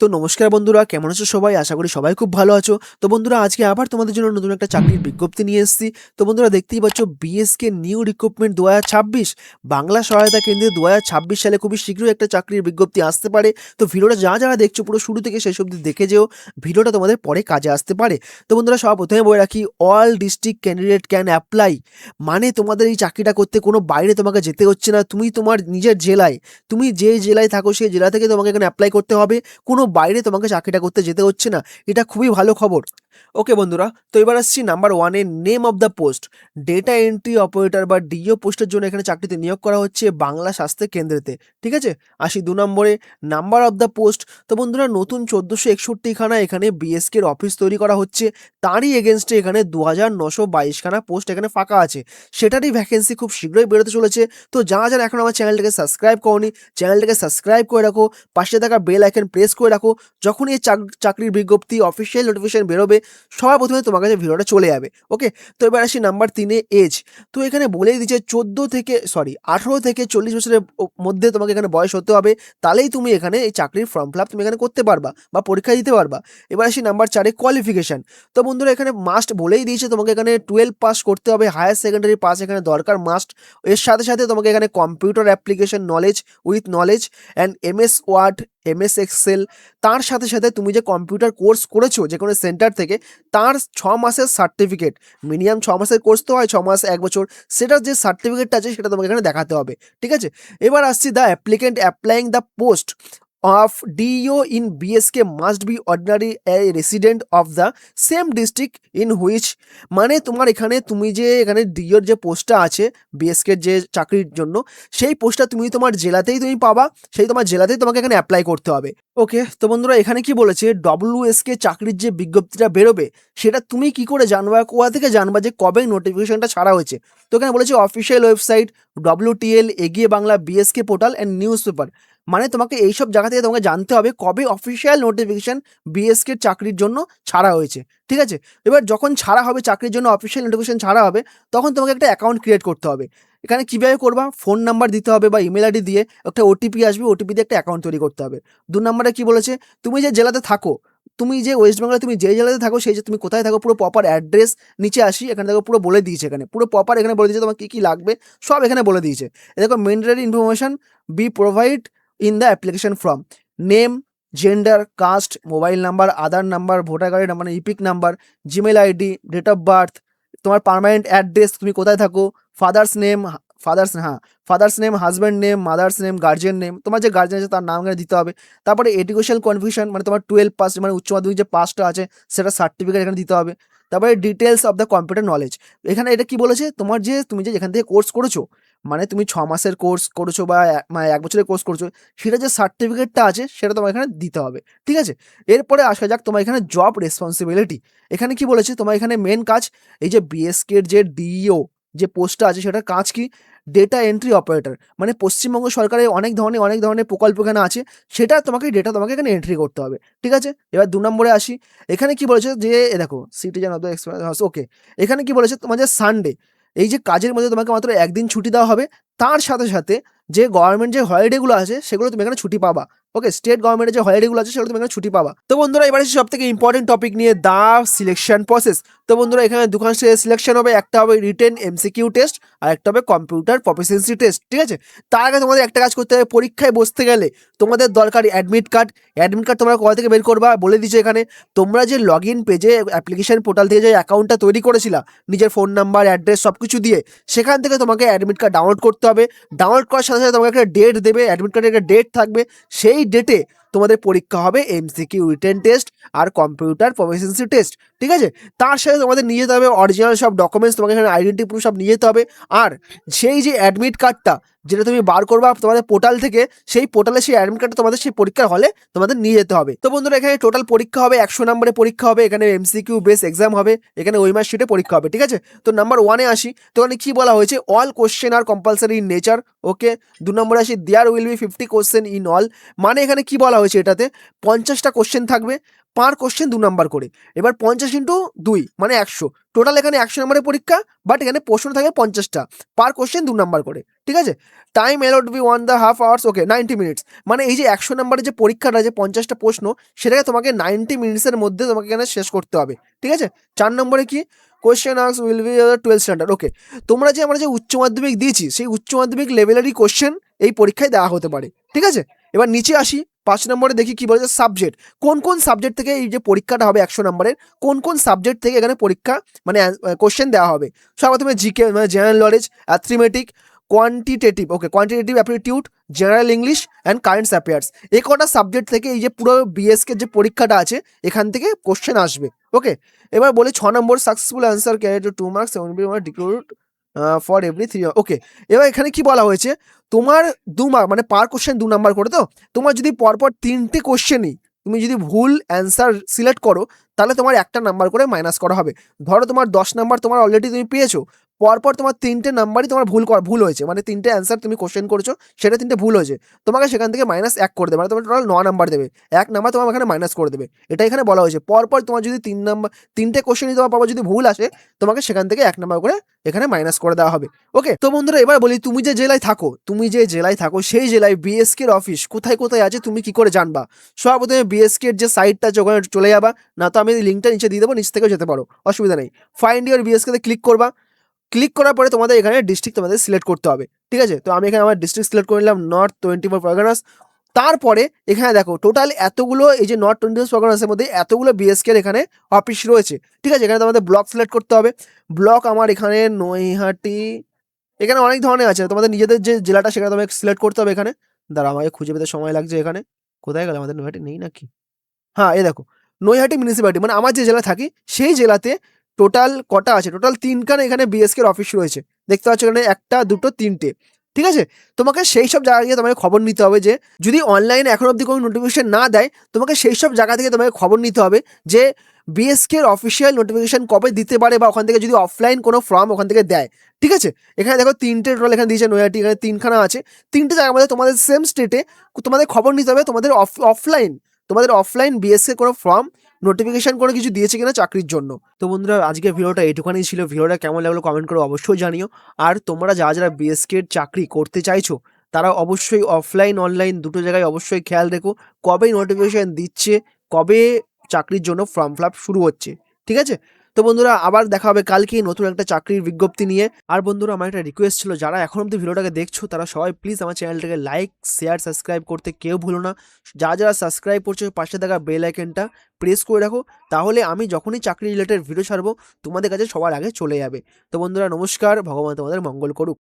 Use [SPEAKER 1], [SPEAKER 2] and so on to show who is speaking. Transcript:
[SPEAKER 1] তো নমস্কার বন্ধুরা, কেমন আছো সবাই? আশা করি সবাই খুব ভালো আছো। তো বন্ধুরা, আজকে আবার তোমাদের জন্য নতুন একটা চাকরির বিজ্ঞপ্তি নিয়ে এসেছি। তো বন্ধুরা, দেখতেই পাচ্ছ বিএসকে নিউ রিক্রুটমেন্ট দু হাজার ছাব্বিশ, বাংলা সহায়তা কেন্দ্রে দু হাজার ছাব্বিশ সালে খুবই শীঘ্রই একটা চাকরির বিজ্ঞপ্তি আসতে পারে। তো ভিডিওটা যা যারা দেখছ পুরো শুরু থেকে শেষ অবধি দেখে যেও, ভিডিওটা তোমাদের পরে কাজে আসতে পারে। তো বন্ধুরা সব প্রথমে বলে রাখি all district candidate can apply মানে তোমাদের এই চাকরিটা করতে কোনো বাইরে তোমাকে যেতে হচ্ছে না, তুমি তোমার নিজের জেলায়, তুমি যে জেলায় থাকো সেই জেলা থেকে তোমাকে এখানে অ্যাপ্লাই করতে হবে। কোনো বাইরে তোমাকে চাকরিটা করতে যেতে হচ্ছে না। এটা খুবই ভালো খবর। ওকে বন্ধুরা, তো এবার আসছি নাম্বার ওয়ানে name of the post data entry operator বা ডিও পোস্টের জন্য এখানে চাকরিতে নিয়োগ করা হচ্ছে বাংলা স্বাস্থ্য কেন্দ্রেতে, ঠিক আছে? আসি দু নম্বরে নাম্বার অফ দ্য পোস্ট তো বন্ধুরা, নতুন চোদ্দোশো একষট্টিখানা এখানে বিএসকের অফিস তৈরি করা হচ্ছে। তারই এগেনস্টে এখানে দু হাজার নশো বাইশখানা পোস্ট এখানে ফাঁকা আছে। সেটারই ভ্যাকেন্সি খুব শীঘ্রই বেরোতে চলেছে। তো যারা যারা এখন আমার চ্যানেলটাকে সাবস্ক্রাইব করনি, চ্যানেলটাকে সাবস্ক্রাইব করে রাখো, পাশে থাকা বেল আইকন প্রেস করে রাখো। যখন এই চাকরির বিজ্ঞপ্তি অফিসিয়াল নোটিফিকেশন বেরোবে সবার প্রথমে তোমার কাছে ভিডিওটা চলে যাবে ওকে তো এবার আসি নাম্বার তিনে এজ তো এখানে বলেই দিচ্ছে চোদ্দ থেকে সরি আঠেরো থেকে চল্লিশ বছরের মধ্যে তোমাকে এখানে বয়স হতে হবে, তাহলেই তুমি এখানে এই চাকরির ফর্ম ফিল তুমি এখানে করতে পারবা বা পরীক্ষা দিতে পারবা। এবার আসি নাম্বার চারে কোয়ালিফিকেশান তো বন্ধুরা, এখানে মাস্ট বলেই দিয়েছে তোমাকে এখানে টুয়েলভ পাস করতে হবে হায়ার সেকেন্ডারি পাস এখানে দরকার মাস্ট এর সাথে সাথে তোমাকে এখানে computer application knowledge with knowledge and MS Word MS Excel তার সাথে সাথে তুমি যে কম্পিউটার কোর্স করেছ যে কোনো সেন্টার থেকে তার ছ মাসের সার্টিফিকেট মিনিমাম ছ মাসের কোর্স তো হয়, ছ মাস, এক বছর। সেটার যে সার্টিফিকেটটা আছে, সেটা তোমাকে এখানে দেখাতে হবে। ঠিক আছে? এবার আসছি the applicant applying the post of DO in BSK must be ordinary a resident of the same district in which মানে তোমার এখানে তুমি যে এখানে ডিওর যে পোস্টটা আছে বিএসকের যে চাকরির জন্য, সেই পোস্টটা তুমি তোমার জেলাতেই তুমি পাবা, সেই তোমার জেলাতেই তোমাকে এখানে অ্যাপ্লাই করতে হবে। ওকে তো বন্ধুরা এখানে কি বলেছে ডব্লিউএসকে চাকরির যে বিজ্ঞপ্তিটা বেরোবে, সেটা তুমি কি করে জানবা, কোথা থেকে জানবা যে কবে নোটিফিকেশনটা ছাড়া হয়েছে? তো এখানে বলেছে অফিসিয়াল ওয়েবসাইট ডব্লিউটিএল এগিয়ে Bangla BSK portal and news মানে তোমাকে এইসব জায়গা থেকে তোমাকে জানতে হবে কবে অফিসিয়াল নোটিফিকেশান বিএসকে চাকরির জন্য ছাড়া হয়েছে, ঠিক আছে? এবার যখন ছাড়া হবে, চাকরির জন্য অফিসিয়াল নোটিফিকেশান ছাড়া হবে, তখন তোমাকে একটা অ্যাকাউন্ট ক্রিয়েট করতে হবে। এখানে কীভাবে করবা? ফোন নাম্বার দিতে হবে বা ইমেল আইডি দিয়ে একটা ওটিপি আসবে ওটিপি দিয়ে একটা অ্যাকাউন্ট তৈরি করতে হবে। দু নম্বরে কি বলেছে? তুমি যে জেলাতে থাকো, তুমি যে ওয়েস্ট বেঙ্গলে তুমি যে জেলাতে থাকো, সেই যে তুমি কোথায় থাকো, পুরো প্রপার অ্যাড্রেস নিচে আসি, এখানে দেখো পুরো বলে দিয়েছে এখানে। পুরো প্রপার এখানে বলে দিয়েছে তোমার কী কী লাগবে, সব এখানে বলে দিয়েছে। দেখো mandatory information be provide in the application form name gender caste mobile number Aadhaar number voter কার্ডের মানে EPIC number Gmail ID date of birth তোমার পার্মানেন্ট অ্যাড্রেস তুমি কোথায় থাকো ফাদার্স নেম ফাদার্স হ্যাঁ father's name husband name mother's name guardian name তোমার যে guardian আছে তার নাম এখানে দিতে হবে। তারপরে এডুকেশনাল কনফিউশন মানে তোমার টুয়েলভ পাস মানে উচ্চ মাধ্যমিক যে পাসটা আছে, সেটা সার্টিফিকেট এখানে দিতে হবে। তারপরে details of the computer knowledge এখানে এটা কি বলেছে, তোমার যে, তুমি যে এখান থেকে কোর্স করেছ মানে তুমি ছ মাসের কোর্স করেছ বা মানে এক বছরের কোর্স করেছ, সেটা যে সার্টিফিকেটটা আছে, সেটা তোমার এখানে দিতে হবে, ঠিক আছে? এরপরে আসা যাক তোমার এখানে জব রেসপন্সিবিলিটি এখানে কি বলেছে? তোমার এখানে মেন কাজ, এই যে বিএসকের যে ডিইও যে পোস্টটা আছে, সেটার কাজ কি? ডেটা এন্ট্রি অপারেটর মানে পশ্চিমবঙ্গ সরকারের অনেক ধরনের অনেক ধরনের প্রকল্প এখানে আছে, সেটা তোমাকে ডেটা তোমাকে এখানে এন্ট্রি করতে হবে, ঠিক আছে? এবার দু নম্বরে আসি, এখানে কি বলেছে যে দেখো citizen of the express okay এখানে কি বলেছে তোমার যে সানডে এই যে কাজের মধ্যে তোমাকে মাত্র একদিন ছুটি দেওয়া হবে তার সাথে সাথে যে গভর্নমেন্ট যে হলিডেগুলো আছে, সেগুলো তুমি এখানে ছুটি পাবা। ওকে স্টেট গভর্নমেন্টের যে হলিডেগুলো আছে, সেগুলো তুমি এখানে ছুটি পাবা। তো বন্ধুরা, এবার সব থেকে ইম্পর্টেন্ট টপিক নিয়ে দা সিলেকশন প্রসেস তো বন্ধুরা, এখানে দুখান সিলেকশন হবে, একটা হবে রিটেন এমসিকিউ টেস্ট আর একটা হবে কম্পিউটার প্রফিসিয়েন্সি টেস্ট ঠিক আছে? তার আগে তোমাদের একটা কাজ করতে হবে, পরীক্ষায় বসতে গেলে তোমাদের দরকার অ্যাডমিট কার্ড অ্যাডমিট কার্ড তোমরা কোথা থেকে বের করবা, বলে দিচ্ছে এখানে। তোমরা যে লগ ইন পেজে অ্যাপ্লিকেশন পোর্টাল থেকে যে অ্যাকাউন্টটা তৈরি করেছিলা, নিজের ফোন নাম্বার অ্যাড্রেস সব কিছু দিয়ে, সেখান থেকে তোমাকে অ্যাডমিট কার্ড ডাউনলোড করতে হবে। ডাউনলোড করার সাথে সাথে তোমাকে একটা ডেট দেবে অ্যাডমিট কার্ডের একটা ডেট থাকবে। সেই ডেটে তোমাদের পরীক্ষা হবে এমসিকিউ রিটার্ন টেস্ট আর কম্পিউটার প্রফেসেন্সি টেস্ট ঠিক আছে? তার সাথে তোমাদের নিয়ে যেতে হবে অরিজিনাল সব ডকুমেন্টস তোমাকে এখানে আইডেন্টি প্রুফ সব নিয়ে যেতে হবে। আর সেই যে অ্যাডমিট কার্ডটা যেটা তুমি বার করবা তোমাদের পোর্টাল থেকে, সেই পোর্টালে সেই অ্যাডমিট কার্ডটা তোমাদের সেই পরীক্ষার হলে তোমাদের নিয়ে যেতে হবে। তো বন্ধুরা, এখানে টোটাল পরীক্ষা হবে, একশো নম্বরের পরীক্ষা হবে, এখানে এমসিকিউ বেস এক্সাম হবে, এখানে ওই মাস শিটে পরীক্ষা হবে, ঠিক আছে? তো নাম্বার ওয়ানে আসি, তো এখানে কি বলা হয়েছে? All question are compulsory in nature okay দু নম্বরে আসি there will be fifty question in all মানে এখানে কি বলা হয়েছে এটাতে? পঞ্চাশটা কোশ্চেন থাকবে পার কোশ্চেন দু নাম্বার করে। এবার পঞ্চাশ ইন্টু দুই মানে একশো। টোটাল এখানে একশো নম্বরের পরীক্ষা বাট এখানে প্রশ্ন থাকে পঞ্চাশটা পার কোশ্চেন দু নাম্বার করে। ঠিক আছে? Time allowed be one the half hours okay ninety minutes মানে এই যে একশো নাম্বারের যে পরীক্ষাটা, যে পঞ্চাশটা প্রশ্ন, সেটাকে তোমাকে নাইনটি মিনিটসের মধ্যে তোমাকে এখানে শেষ করতে হবে। ঠিক আছে? চার নম্বরে কি? Question arcs will be twelve standard okay তোমরা যে আমরা যে উচ্চ মাধ্যমিক দিয়েছি, সেই উচ্চ মাধ্যমিক লেভেলেরই কোশ্চেন এই পরীক্ষায় দেওয়া হতে পারে। ঠিক আছে? এবার নিচে আসি, পাঁচ নম্বরে দেখি কি বলেছে সাবজেক্ট কোন কোন সাবজেক্ট থেকে এই যে পরীক্ষাটা হবে একশো নম্বরের কোন কোন সাবজেক্ট থেকে এখানে পরীক্ষা মানে কোশ্চেন দেওয়া হবে? সব প্রথমে জিকে মানে general knowledge arithmetic quantitative okay quantitative aptitude general English and currents affairs এই কটা সাবজেক্ট থেকে এই যে পুরো বিএসকে যে পরীক্ষাটা আছে, এখান থেকে কোশ্চেন আসবে ওকে এবার বলি ছ নম্বর successful answer carry two two marks seven deducted for every three okay এবার এখানে কি বলা হয়েছে? তোমার দু মার্ক মানে পার কোশ্চেন দু নাম্বার করে, তো? তোমার যদি পরপর তিনটে কোশ্চেনই তুমি যদি ভুল অ্যান্সার সিলেক্ট করো, তাহলে তোমার একটা নাম্বার করে মাইনাস করা হবে। ধরো তোমার দশ নাম্বার তোমার অলরেডি তুমি পেয়েছ পরপর তোমার তিনটে নাম্বারই তোমার ভুল করা, ভুল হয়েছে। মানে তিনটে অ্যান্সার তুমি কোশ্চেন করেছ, সেটা তিনটে ভুল হয়েছে। তোমাকে সেখান থেকে মাইনাস এক করে দেবে মানে তোমার টোটাল ন নাম্বার দেবে। এক নাম্বার তোমার এখানে মাইনাস করে দেবে। এটা এখানে বলা হয়েছে। পরপর তোমার যদি তিন নাম্বার তিনটে কোশ্চেনই তোমার পরপর যদি ভুল আসে, তোমাকে সেখান থেকে এক নাম্বার করে এখানে মাইনাস করে দেওয়া হবে। ওকে তো বন্ধুরা, এবার বলি, তুমি যে জেলায় থাকো, তুমি যে জেলায় থাকো, সেই জেলায় বিএসকে এর অফিস কোথায় কোথায় আছে, তুমি কি করে জানবা? সর্বপ্রথমে বিএসকে এর যে সাইটটা আছে, ওখানে চলে যাবা। না তো আমি লিঙ্কটা নিচে দিয়ে দেবো, নিচ থেকেও যেতে পারো। অসুবিধা নেই। ফাইন্ড ইয়ার বিএসকে তে ক্লিক করবা। ক্লিক করার পরে তোমাদের এখানে ডিস্ট্রিক্ট তোমাদের সিলেক্ট করতে হবে, ঠিক আছে? তো আমি এখানে আমার ডিস্ট্রিক্ট সিলেক্ট করে নিলাম নর্থ টোয়েন্টি ফোর পরগনাস তারপরে এখানে দেখো টোটাল এতগুলো এই যে নর্থ টোয়েন্টি ফোর পরগনাসের মধ্যে এতগুলো বিএসকে এখানে অফিস রয়েছে, ঠিক আছে? এখানে তোমাদের ব্লক সিলেক্ট করতে হবে। ব্লক আমার এখানে নৈহাটি, এখানে অনেক ধরনের আছে। তোমাদের নিজেদের যে জেলাটা সেখানে তোমাকে সিলেক্ট করতে হবে এখানে। দাঁড়া আমাকে খুঁজে পেতে সময় লাগছে এখানে। কোথায় গেল আমাদের নৈহাটি নেই নাকি? হ্যাঁ এই দেখো, নৈহাটি মিউনিসিপ্যালিটি মানে আমার যে জেলা থাকি, সেই জেলাতে টোটাল কটা আছে? টোটাল তিনখানে এখানে বিএসকের অফিস রয়েছে। দেখতে পাচ্ছ এখানে একটা, দুটো, তিনটে। ঠিক আছে? তোমাকে সেই সব জায়গা গিয়ে তোমাকে খবর নিতে হবে যে, যদি অনলাইনে এখন অবধি কোনো নোটিফিকেশন না দেয়, তোমাকে সেই সব জায়গা থেকে তোমাকে খবর নিতে হবে যে বিএসকের অফিসিয়াল নোটিফিকেশান কবে দিতে পারে বা ওখান থেকে যদি অফলাইন কোনো ফর্ম ওখান থেকে দেয়। ঠিক আছে? এখানে দেখো তিনটে টোটাল এখানে দিয়েছে নৈহাটি এখানে তিনখানা আছে। তিনটে জায়গার মধ্যে তোমাদের সেম স্টেটে তোমাদের খবর নিতে হবে তোমাদের অফ অফলাইন তোমাদের অফলাইন বিএসকে কোনো ফর্ম নোটিফিকেশন করে কিছু দিয়েছে কিনা চাকরির জন্য। তো বন্ধুরা আজকে ভিডিওটা এটুখানি ছিল। ভিডিওটা কেমন লাগল কমেন্ট করে অবশ্যই জানিও। আর তোমরা যারা যারা বিএসকের চাকরি করতে চাইছো, তারা অবশ্যই অফলাইন অনলাইন দুটো জায়গায় অবশ্যই খেয়াল রেখো। কবে নোটিফিকেশান দিচ্ছে, কবে চাকরির জন্য ফর্ম ফিল শুরু হচ্ছে, ঠিক আছে? তো বন্ধুরা, আবার দেখা হবে কালকে নতুন একটা চাকরির বিজ্ঞপ্তি নিয়ে। আর বন্ধুরা, আমার একটা রিকোয়েস্ট ছিল, যারা এখন অব্দি ভিডিওটাকে দেখছ, তারা সবাই প্লিজ আমার চ্যানেলটাকে লাইক শেয়ার সাবস্ক্রাইব করতে কেউ ভুলো না। যা যারা সাবস্ক্রাইব করছ, পাশে থাকা বেল আইকনটা প্রেস করে রাখো। তাহলে আমি যখনই চাকরি রিলেটেড ভিডিও ছাড়বো, তোমাদের কাছে সবার আগে চলে যাবে। তো বন্ধুরা, নমস্কার, ভগবান তোমাদের মঙ্গল করুক।